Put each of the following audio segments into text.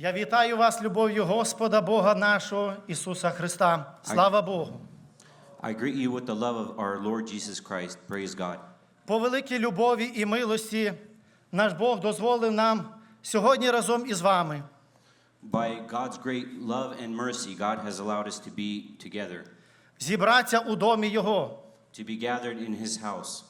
Я вітаю вас любов'ю Господа Бога нашого Ісуса Христа. Слава Богу! I greet you with the love of our Lord Jesus Christ. Praise God. По великій любові і милості наш Бог дозволив нам сьогодні разом із вами By God's great love and mercy, God has allowed us to be together, зібратися у домі Його. to be gathered in His house.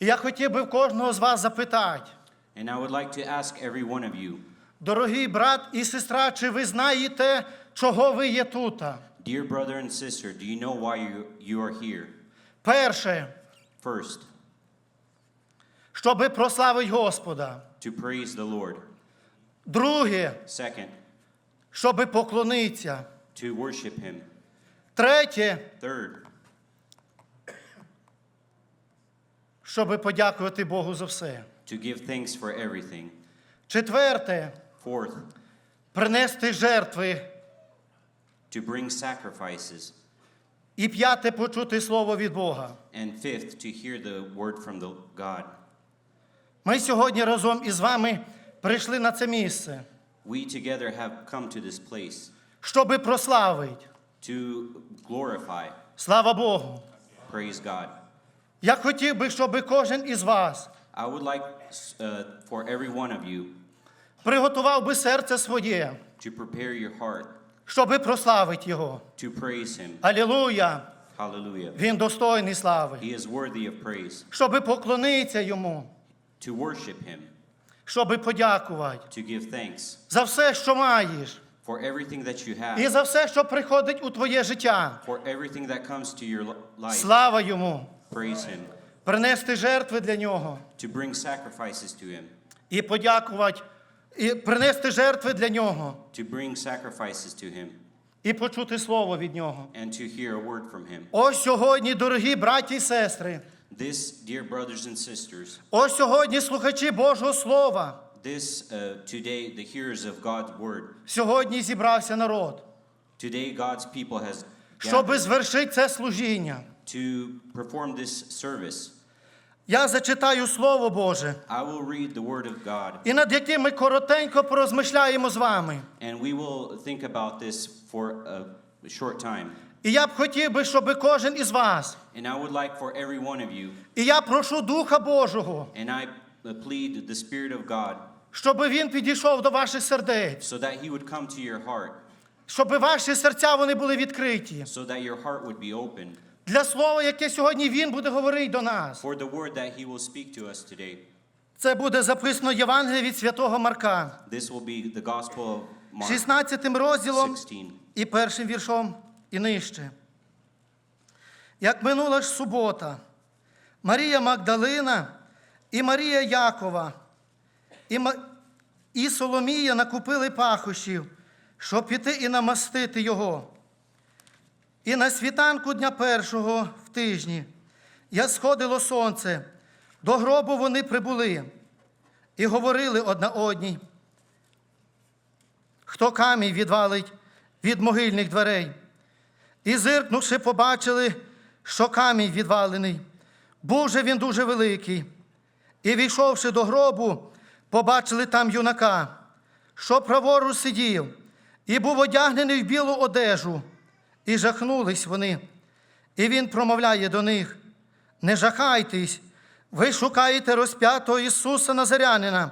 І я хотів би в кожного з вас запитати, And I would like to ask every one of you, дорогий брат і сестра, чи ви знаєте, чого ви є тут? dear brother and sister, do you know why you, you are here? Перше, First, щоби прославити Господа. to praise the Lord. Друге, Second, щоби поклонитися. to worship Him. Третє, Third, щоби подякувати Богу за все. to give thanks for everything. Четверте, Fourth, принести жертви. to bring sacrifices. І п'яте почути слово від Бога. And fifth, to hear the word from the God. Ми сьогодні разом із вами прийшли на це місце, We together have come to this place щоби прославити. to glorify, Слава Богу! praise God. Я хотів би, щоб кожен із вас I would like uh, for every one of you приготував би серце своє, to prepare your heart щоби прославити Його. to praise Him. Алілуя! Hallelujah. Він достойний слави. He is worthy of praise. Щоби поклонитися йому, To worship Him, щоби подякувати to give thanks за все, що маєш, for everything that you і have, за все, що приходить у твоє життя. for everything that comes to your li- life. Слава йому! Praise Him. Принести жертви для нього To bring sacrifices to Him. і подякувати, і принести жертви для нього, To bring sacrifices to Him. і почути слово від нього. And to hear a word from Him. Ось сьогодні, дорогі браті і сестри, This, dear brothers and sisters, ось сьогодні слухачі Божого Слова. this uh, today, the hearers of God's word, Сьогодні зібрався народ, today God's people has gathered звершити це служіння. to perform this service. Я зачитаю Слово Боже, I will read the word of God, і над яким ми коротенько порозмишляємо з вами. and we will think about this for a short time. І я б хотів би, щоб кожен із вас, And I would like for every one of you, і я прошу Духа Божого, and I uh, plead the Spirit of God, щоб він підійшов до ваших сердець, so that He would come to your heart, щоб ваші серця вони були відкриті. so that your heart would be opened Для слова, яке сьогодні він буде говорити до нас. for the word that He will speak to us today. Це буде записано Євангеліє від святого Марка, This will be the Gospel of Mark 16 розділом 16. і першим віршом і нижче. Як минула ж субота, Марія Магдалина і Марія Якова і, Ма... і Соломія накупили пахощів, щоб піти і намастити його. І на світанку дня першого в тижні, як сходило сонце, до гробу вони прибули і говорили одна одній, хто камінь відвалить від могильних дверей. І зиркнувши, побачили, що камінь відвалений. Був же він дуже великий. І війшовши до гробу, побачили там юнака, що праворуч сидів, і був одягнений в білу одежу, і жахнулись вони. І він промовляє до них: не жахайтесь, ви шукаєте розп'ятого Ісуса Назарянина.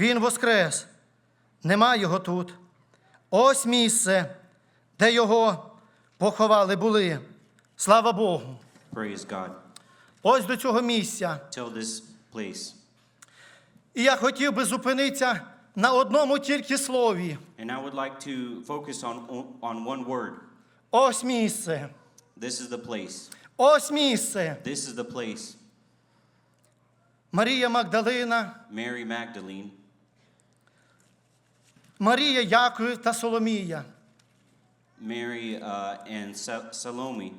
Він воскрес, нема його тут. Ось місце, де його поховали були. Слава Богу! Praise God. Ось до цього місця. Till this place. І я хотів би зупинитися на одному тільки слові. And I would like to focus on, on one word. Ось місце. This is the place. Ось місце. This is the place. Марія Магдалина, Mary Magdalene, Марія Яків та Соломія. Mary uh, and Sa- Salome,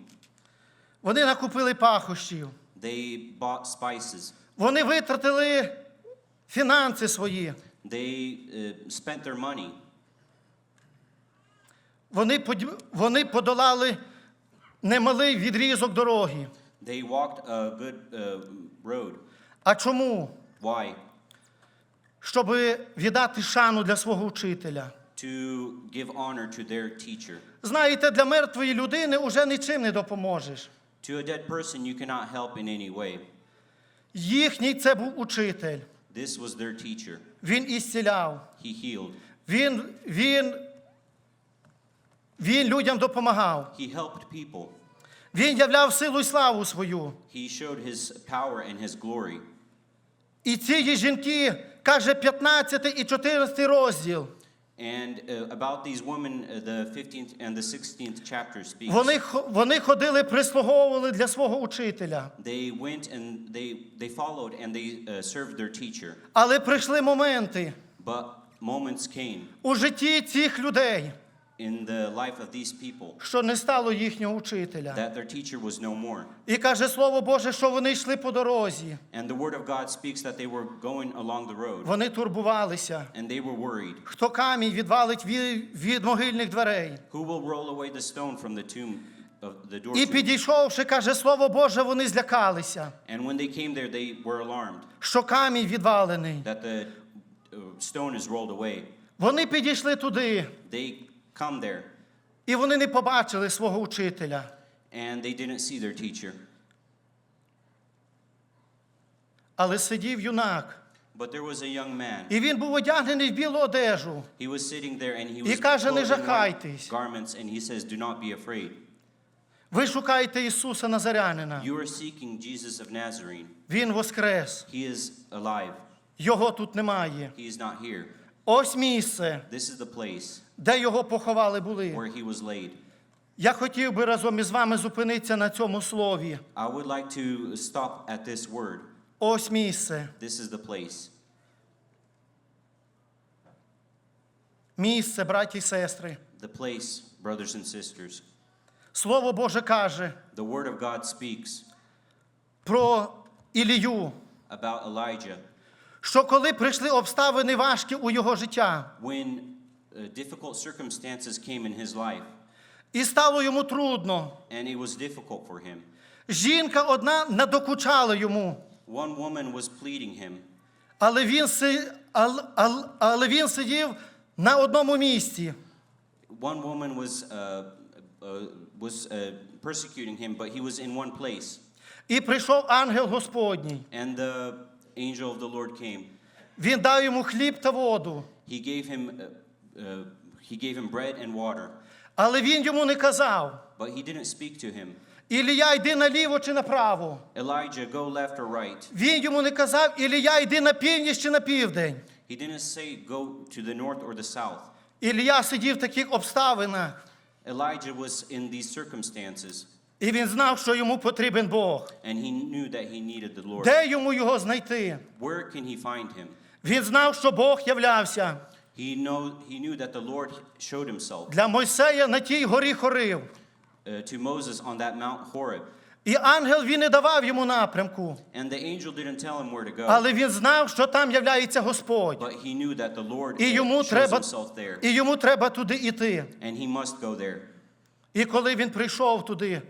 Вони накупили пахощів. they bought spices. Вони витратили фінанси свої. They uh, spent their money. Вони, вони подолали немалий відрізок дороги. They walked a good uh, road. А чому? Why? щоб віддати шану для свого учителя. to give honor to their teacher. Знаєте, для мертвої людини уже нічим не допоможеш. To a dead person, you cannot help in any way. Їхній це був учитель. This was their teacher. Він ісціляв. He healed, Він, він, він людям допомагав. he helped people. Він являв силу й славу свою. He showed his power and his glory. І ці жінки, каже 15 і 14 розділ. And uh, about these women, uh, the 15th and the 16th chapter speaks. Вони, хо- вони ходили, прислуговували для свого учителя. They went and they, they followed and they uh, served their teacher. Але прийшли моменти But moments came у житті цих людей, in the life of these people що не стало їхнього учителя. that their teacher was no more. І каже Слово Боже, що вони йшли по дорозі. And the word of God speaks that they were going along the road Вони турбувалися. and they were worried. Хто камінь відвалить від, могильних дверей. Who will roll away the stone from the tomb of the door? І підійшовши, каже Слово Боже, вони злякалися, And when they came there, they were alarmed що камінь відвалений. that the uh, stone is rolled away. Вони підійшли туди, They come there і вони не побачили свого учителя. and they didn't see their teacher. Але сидів юнак, But there was a young man. і він був одягнений в білу одежу. He was sitting there and he І was каже, «Не clothed in white жахайтесь». garments and he says, Do not be afraid. Ви шукаєте Ісуса Назарянина. You are seeking Jesus of Nazarene. Він воскрес. He is alive. Його тут немає. He is not here. Ось місце, This is the place де його поховали були. where he was laid. Я хотів би разом із вами зупинитися на цьому слові. I would like to stop at this word. Ось місце. This is the place. Місце, браті і сестри. The place, brothers and sisters. Слово Боже каже The word of God speaks про Ілію, about Elijah що коли прийшли обставини важкі у його життя, when difficult circumstances came in his life і стало йому трудно, and it was difficult for him. жінка одна надокучала йому, One woman was pleading him, але він, си- ал- ал- але він сидів на одному місці. one woman was, uh, uh, was uh, persecuting him, but he was in one place. І прийшов ангел Господній. And the angel of the Lord came. Він дав йому хліб та воду, He gave him, uh, uh, he gave him bread and water, але він йому не казав: but he didn't speak to him. Ілія, йди наліво чи направо. Elijah, go left or right. Він йому не казав, Ілія, йди на північ чи на південь. He didn't say go to the north or the south. Ілія сидів в таких обставинах, Elijah was in these circumstances, і він знав, що йому потрібен Бог. and he knew that he needed the Lord. Де йому його знайти? Where can he find him? Він знав, що Бог являвся He, know, he knew that the Lord showed himself для Мойсея на тій горі Хорив. uh, to Moses on that Mount Horeb. І ангел він не давав йому напрямку, And the angel didn't tell him where to go, але він знав, що там являється Господь. but he knew that the Lord І uh, йому shows треба, himself there, і йому треба туди йти. and he must go there. І коли він прийшов туди,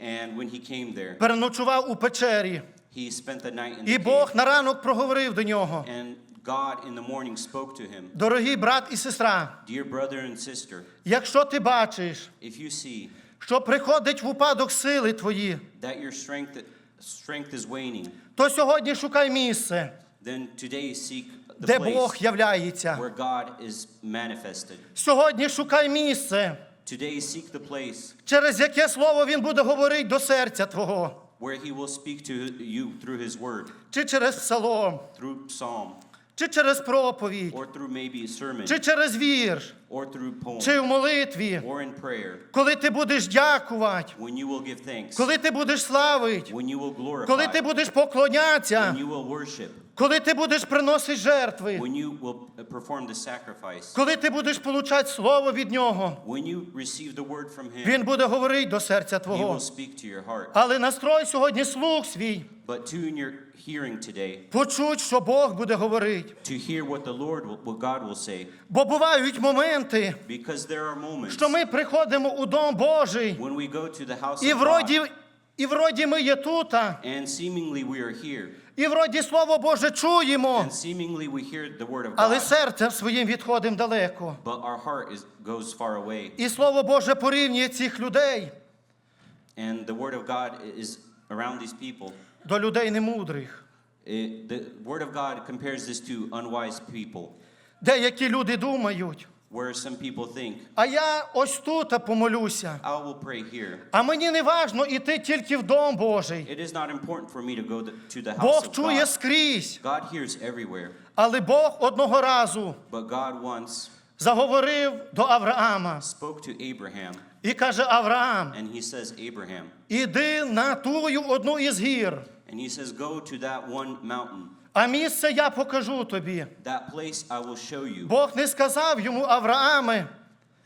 And when he came there, переночував у печері, he spent the night in і the Бог cave, на ранок проговорив до нього: and God in the morning spoke to him, Дорогий брат і сестра, Dear brother and sister, якщо ти бачиш, if you see що приходить в упадок сили твої, that your strength, strength is waning, то сьогодні шукай місце, then today seek the де Бог являється. where God is manifested. Сьогодні шукай місце, Today seek the place через яке слово він буде говорити до серця твого, where he will speak to you through his word, чи через псалом, through psalm, чи через проповідь, or through maybe a sermon, чи через вірш, or through poem, чи в молитві, or in prayer, коли ти будеш дякувати, when you will give thanks, коли ти будеш славити, when you will коли ти будеш поклонятися, when you will worship, коли ти будеш приносити жертви, when you will uh, perform the sacrifice, коли ти будеш получати слово від нього, when you receive the word from him, він буде говорити до серця he твого. will speak to your heart. Але настрой сьогодні слух свій, But tune your hearing today почуть, що Бог буде говорити. to hear what the Lord, will, what God will say, Бо бувають моменти, because there are moments що ми приходимо у дом Божий, when we go to the house і of вроді, God, і вроді ми є тут, and seemingly we are here, І вроді Слово Боже чуємо, And seemingly we hear the word of але God, своїм відходимо далеко. but our heart is, goes far away. І Слово Боже порівнює цих людей And the word of God is around these people. До людей немудрих. It, the word of God compares this to unwise people, Деякі люди думають, where some people think, а я ось тут помолюся. I will pray here. А мені не важно іти тільки в дом Божий. It is not important for me to go to the house Бог of чує God. скрізь, God hears everywhere, але Бог одного разу but God once заговорив до Авраама spoke to Abraham, і каже: Авраам, and he says, Abraham, іди на тую одну із гір, and he says, go to that one mountain. а місце я покажу тобі. That place I will show you. Бог не сказав йому Аврааме,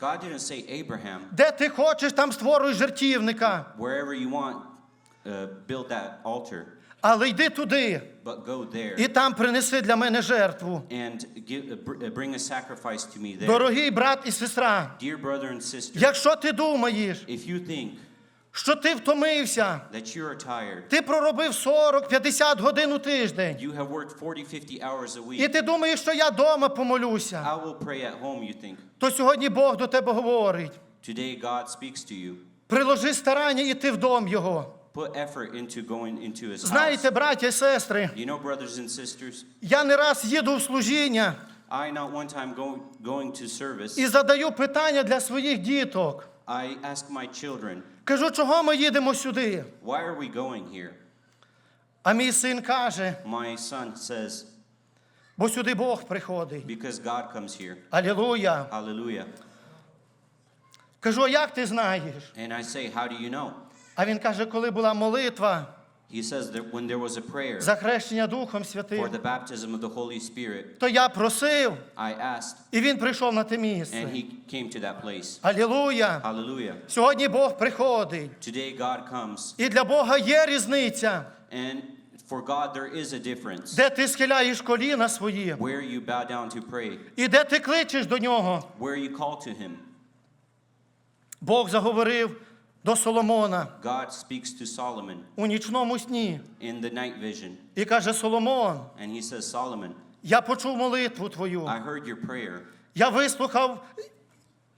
God didn't say, Abraham, де ти хочеш, там створюй жертівника, wherever you want, uh, build that altar, але йди туди but go there і там принеси для мене жертву. and give, br- uh, bring a sacrifice to me there. Дорогий брат і сестра, Dear brother and sister, якщо ти думаєш, if you think що ти втомився, that you are tired, ти проробив 40-50 годин у тиждень, you have worked 40, 50 hours a і ти думаєш, що я вдома помолюся, I will pray at home, you think. то сьогодні Бог до тебе говорить. Today God speaks to you. Приложи старання іти в дом Його. Put effort into going into his house. Знаєте, браття і сестри, You know, brothers and sisters, я не раз їду в служіння I not one time go, going to service, і задаю питання для своїх діток. I ask my children, Кажу, чого ми їдемо сюди? why are we going here? А мій син каже, My son says, бо сюди Бог приходить. because God comes here. Алілуя. Hallelujah. Кажу, як ти знаєш? And I say, how do you know? А він каже, коли була молитва He says that when there was a prayer за хрещення Духом for Святим, the baptism of the Holy Spirit, то я просив, I asked, і він прийшов на те and місце. he came to that place. Алілуя. Hallelujah. Сьогодні Бог приходить. Today God comes, І для Бога є різниця, and for God there is a difference де ти схиляєш коліна свої, where you bow down to pray, і де ти кличеш до нього. where you call to Him. Бог заговорив до Соломона. God speaks to Solomon у нічному сні. in the night vision, і каже: Соломон, and he says, Solomon, я почув молитву твою, I heard your prayer, я вислухав,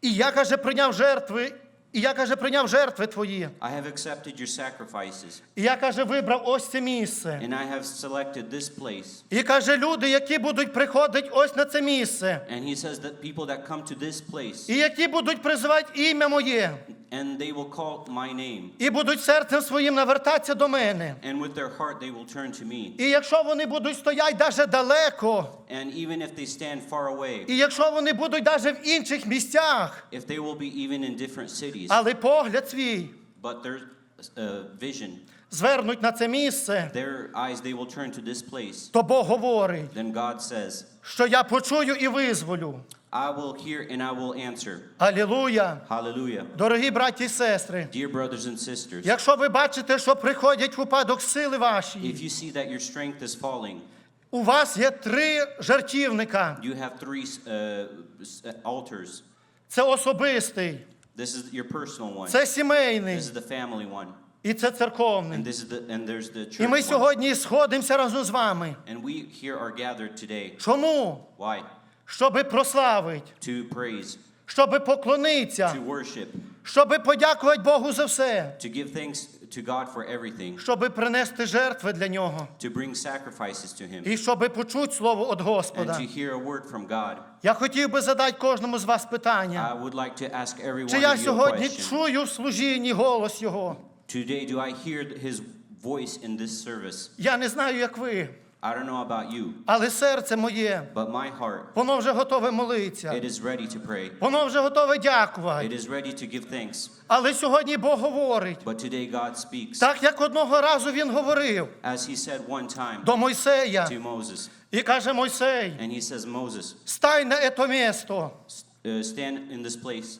і я каже, прийняв жертви, і я каже, прийняв жертви твої. I have accepted your sacrifices, І я каже, вибрав ось це місце. and I have selected this place. І каже, люди, які будуть приходити ось на це місце, And he says that people that come to this place, і які будуть призивати ім'я моє, and they will call my name, і будуть серцем своїм навертатися до мене. and with their heart they will turn to me. І якщо вони будуть стояти даже далеко, And even if they stand far away, і якщо вони будуть даже в інших місцях, if they will be even in different cities, але погляд свій but their uh, vision, звернуть на це місце, their eyes, they will turn to this place, то Бог говорить, then God says, що я почую і визволю. I will hear and I will answer. Алілуя! Hallelujah. Дорогі браті і сестри, Dear brothers and sisters, якщо ви бачите, що приходять в упадок сили ваші, if you see that your strength is falling, у вас є три жертівника. you have three uh, s- uh, altars. Це особистий, This is your personal one. це сімейний This is the family one. і це церковний. And this is the and there's the І church ми one. сьогодні сходимося разом з вами. And we here are gathered today. Чому? Why? Щоби прославити, To praise, щоби поклонитися, to worship, щоби подякувати Богу за все, to give thanks to God for everything, щоби принести жертви для нього, to bring sacrifices to Him, і щоби почути слово від and to hear a word from God. Я хотів би задати кожному з вас питання. I would like to ask every Чи я сьогодні чую в служінні голос Його? Today, do I hear His voice in this service? Я не знаю, як ви, I don't know about you, але серце моє, but my heart, воно вже готове молитися. it is ready to pray. Воно вже готове дякувати. It is ready to give thanks. Але сьогодні Бог говорить, But today God speaks, так як одного разу він говорив as He said one time до Мойсея to Moses. і каже: Мойсей, And He says, Moses, стай на ето місто, uh, stand in this place.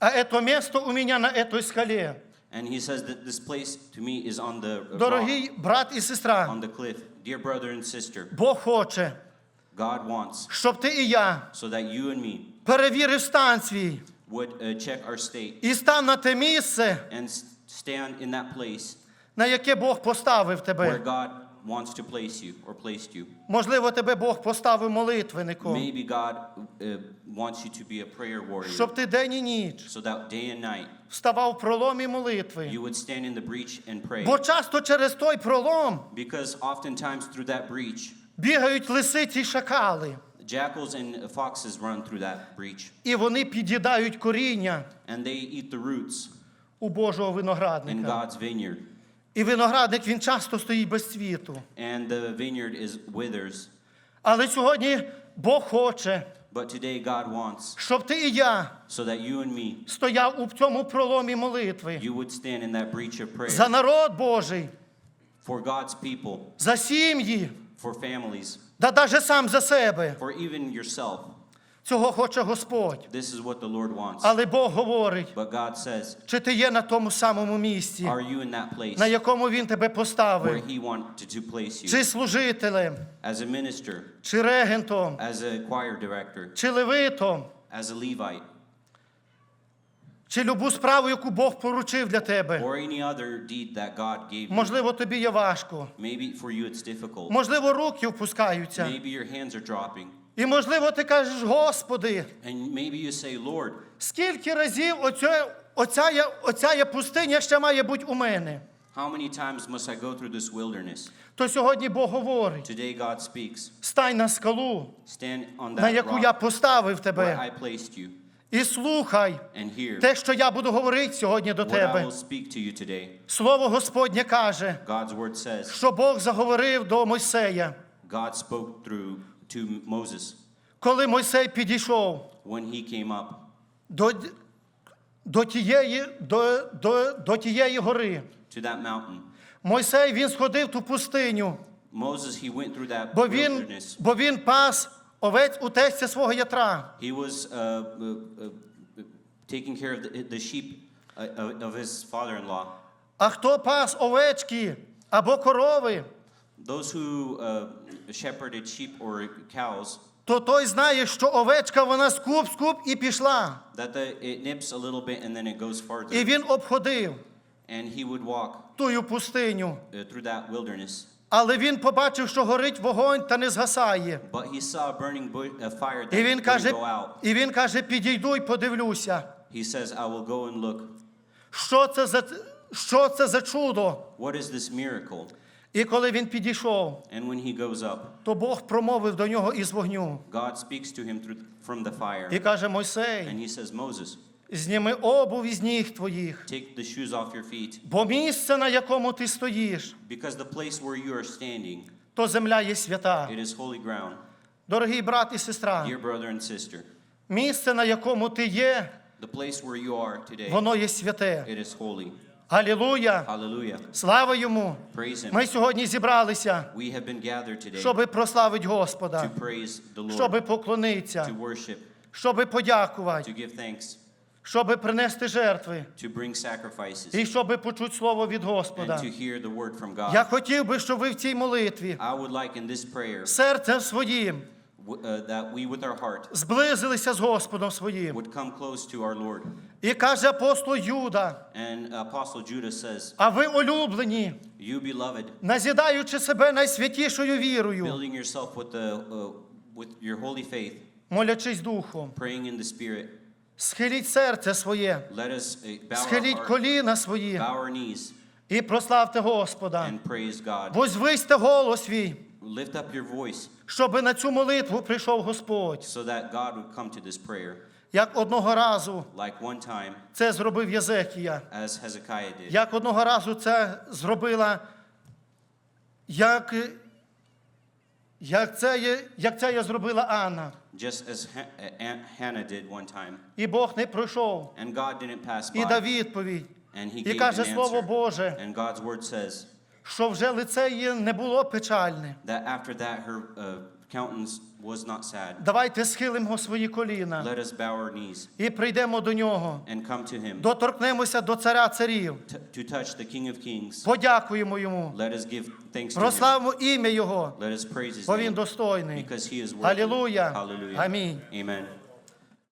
а ето місто у мене на этой скалі. And He says that this place to me is on the uh, Дорогий брат і сестра, on the cliff. Dear brother and sister, Бог хоче, God wants щоб ти і я so that you and me перевірив стан свій would uh, check our state і став на те місце, and stand in that place на яке Бог поставив where тебе. God wants to place you or placed you. Можливо, тебе Бог поставив молитвенником, Maybe God uh, wants you to be a prayer warrior щоб ти день і ніч so that day and night вставав в проломі молитви. you would stand in the breach and pray. Бо часто через той пролом Because oftentimes through that breach, бігають лисиці й шакали, jackals and foxes run through that breach і вони під'їдають коріння and they eat the roots у Божого in виноградника. God's vineyard. І виноградник він часто стоїть без цвіту. And the vineyard is withers. Але сьогодні Бог хоче, But today God wants щоб ти і я so that you and me, стояв у цьому проломі молитви you would stand in that breach of prayer за народ Божий, for God's people, за сім'ї, for families, да навіть сам за себе. for even yourself. Цього хоче Господь. This is what the Lord wants. Але Бог говорить, But God says, чи ти є на тому самому місці, Are you in that place на якому Він тебе поставив, where He wanted to place you? чи служителем, As a minister, чи регентом, as a choir director, чи левитом, as a Levite, чи любу справу, яку Бог поручив для тебе. or any other deed that God gave you. Можливо, тобі є важко. Maybe for you it's difficult. Можливо, руки впускаються. Maybe your hands are dropping. І можливо, ти кажеш, Господи, And maybe you say, Lord, скільки разів оця, оця, оця пустиня ще має бути у мене. how many times must I go through this wilderness? То сьогодні Бог говорить: Today God speaks. стань на скалу, Stand on на that яку я поставив where тебе, I placed you і слухай and hear те, що я буду говорити сьогодні до what I тебе. will speak to you today. Слово Господнє каже, God's word says, що Бог заговорив до Мойсея, God spoke through to Moses коли Мойсей підійшов when he came up до, до, тієї, до, до, до тієї гори. to that mountain. Мойсей він сходив ту пустиню, Moses, he went through that бо він, wilderness. бо він пас овець у тесті свого ятра. He was uh, uh, uh, taking care of the, the sheep uh, of of his father-in-law. А хто пас овечки або корови, Those who uh, shepherded sheep or cows, то той знає, що овечка вона скуп, скуп і пішла. that the, it nips a little bit and then it goes І він обходив And he would walk тую пустиню. uh, through that wilderness. Але він побачив, що горить вогонь та не згасає. But he saw a burning bu- a fire that І він каже, go out. і він каже, підійду і подивлюся, He says, I will go and look. що це за, що це за чудо. What is this miracle? І коли він підійшов, And when he goes up, то Бог промовив до нього із вогню. God speaks to him through, from the fire. І каже, And he says, Moses, зніми обув із ніг твоїх, take the shoes off your feet. бо місце, на якому ти стоїш, Because the place where you are standing, то земля є свята. it is holy ground. Дорогий брат і сестра, Dear brother and sister, місце, на якому ти є, the place where you are today, воно є святе. it is holy. Алілуя! Слава йому! Ми сьогодні зібралися, щоб прославити Господа, щоб поклонитися, щоб подякувати, щоб принести жертви і щоб почути слово від Господа. Я хотів би, щоб ви в цій молитві серцем своїм that we with our heart зблизилися з Господом своїм. would come close to our Lord. І каже апостол Юда, And Apostle Judah says, а ви улюблені, You beloved, назідаючи себе найсвятішою вірою, building yourself with, the, uh, with your holy faith, молячись духом, praying in the Spirit, схиліть серце своє, let us uh, bow our, схиліть heart, коліна свої bow our knees і прославте Господа. and praise God. Возвисьте голос свій, Lift up your voice щоб на цю молитву прийшов Господь. so that God would come to this prayer. Як одного разу Like one time, це зробив Єзекія, as Hezekiah did. як одного разу це зробила, як, як, це, є- як це я зробила Анна. Just as uh, Hannah did one time. І Бог не пройшов, And God didn't pass і дав by. відповідь. And he І каже an Слово. Боже, And God's word says що вже лице її не було печальне. that after that her uh, countenance was not sad. Давайте схилимо свої коліна Let us bow our knees і прийдемо до нього. and come to him Доторкнемося до царя царів. to touch the King of Kings. Подякуємо йому. Let us give thanks to him. Прославимо ім'я Його, Let us praise his бо він достойний. because he is worthy. Алілуя. Hallelujah. Амінь. Amen.